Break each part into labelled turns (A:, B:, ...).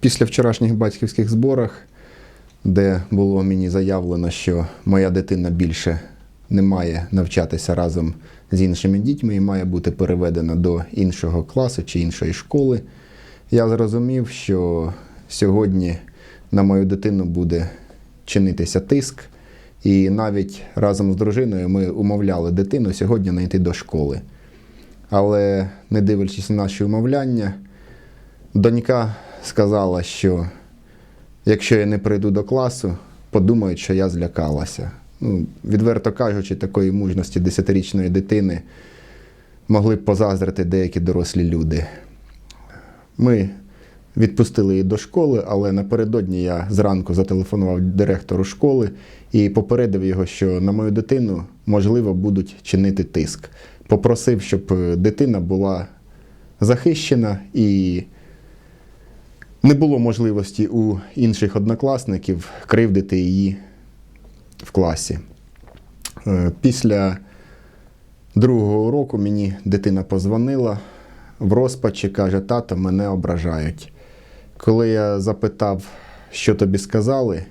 A: Після вчорашніх батьківських зборах, де було мені заявлено, що моя дитина більше не має навчатися разом з іншими дітьми і має бути переведена до іншого класу чи іншої школи, я зрозумів, що сьогодні на мою дитину буде чинитися тиск. І навіть разом з дружиною ми умовляли дитину сьогодні не йти до школи. Але не дивлячись на наші умовляння, донька сказала, що якщо я не прийду до класу, подумають, що я злякалася. Ну, відверто кажучи, такої мужності десятирічної дитини могли б позаздрити деякі дорослі люди. Ми відпустили її до школи, але напередодні я зранку зателефонував директору школи і попередив його, що на мою дитину можливо будуть чинити тиск. Попросив, щоб е, дитина була захищена і не було можливості у інших однокласників кривдити її в класі. Е, Після другого уроку мені дитина позвонила в розпачі, каже, тато, мене ображають. Коли я запитав, що тобі сказали,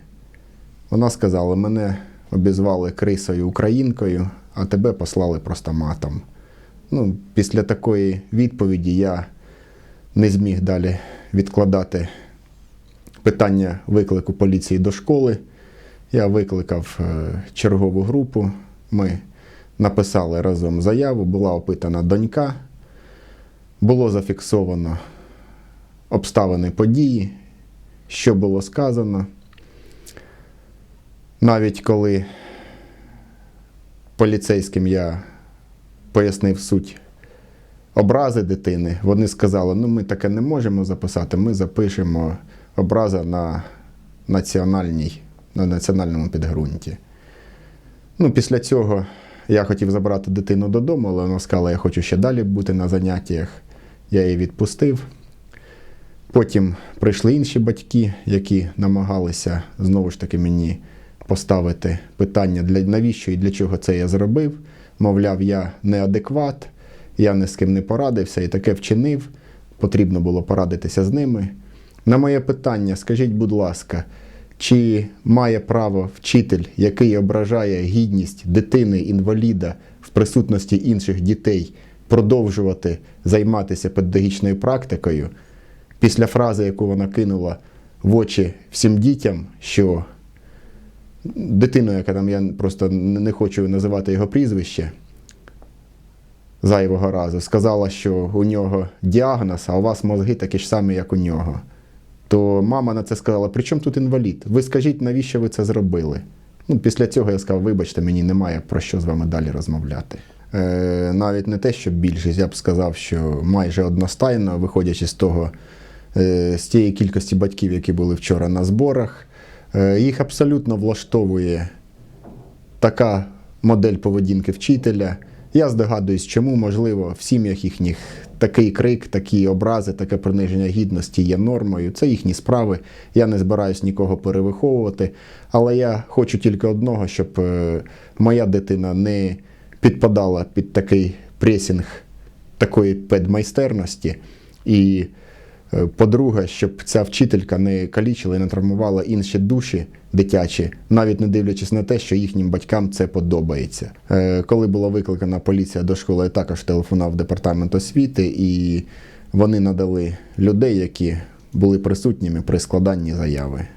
A: вона сказала, мене обізвали крисою українкою, а тебе послали просто матом. Ну, після такої відповіді я не зміг далі відкладати питання виклику поліції до школи. Я викликав е, чергову групу. Ми написали разом заяву, була опитана донька, було зафіксовано обставини події, що було сказано. Навіть коли поліцейським я пояснив суть образи дитини, вони сказали, ну ми таке не можемо записати, ми запишемо образа на, національній, на національному підґрунті. Ну, після цього я хотів забрати дитину додому, але вона сказала, я хочу ще далі бути на заняттях. Я її відпустив. Потім прийшли інші батьки, які намагалися знову ж таки мені поставити питання, для, навіщо і для чого це я зробив. Мовляв, я неадекват, я ні з ким не порадився і таке вчинив. Потрібно було порадитися з ними. На моє питання, скажіть, будь ласка, чи має право вчитель, який ображає гідність дитини-інваліда в присутності інших дітей, продовжувати займатися педагогічною практикою? Після фрази, яку вона кинула в очі всім дітям, що дитину, яка там я просто не хочу називати його прізвище зайвого разу, сказала, що у нього діагноз, а у вас мозги такі ж самі, як у нього. То мама на це сказала: при чому тут інвалід? Ви скажіть, навіщо ви це зробили? Ну, після цього я сказав, вибачте, мені немає про що з вами далі розмовляти. Е, навіть не те, що більшість, я б сказав, що майже одностайно, виходячи з того, е, з тієї кількості батьків, які були вчора на зборах, е, їх абсолютно влаштовує така модель поведінки вчителя. Я здогадуюсь, чому, можливо, в сім'ях їхніх такий крик, такі образи, таке приниження гідності є нормою. Це їхні справи. Я не збираюсь нікого перевиховувати. Але я хочу тільки одного, щоб е, моя дитина не підпадала під такий пресінг такої педмайстерності. І, по-друге, щоб ця вчителька не калічила і не травмувала інші душі дитячі, навіть не дивлячись на те, що їхнім батькам це подобається. Е, Коли була викликана поліція до школи, я також телефонував департамент освіти, і вони надали людей, які були присутніми при складанні заяви.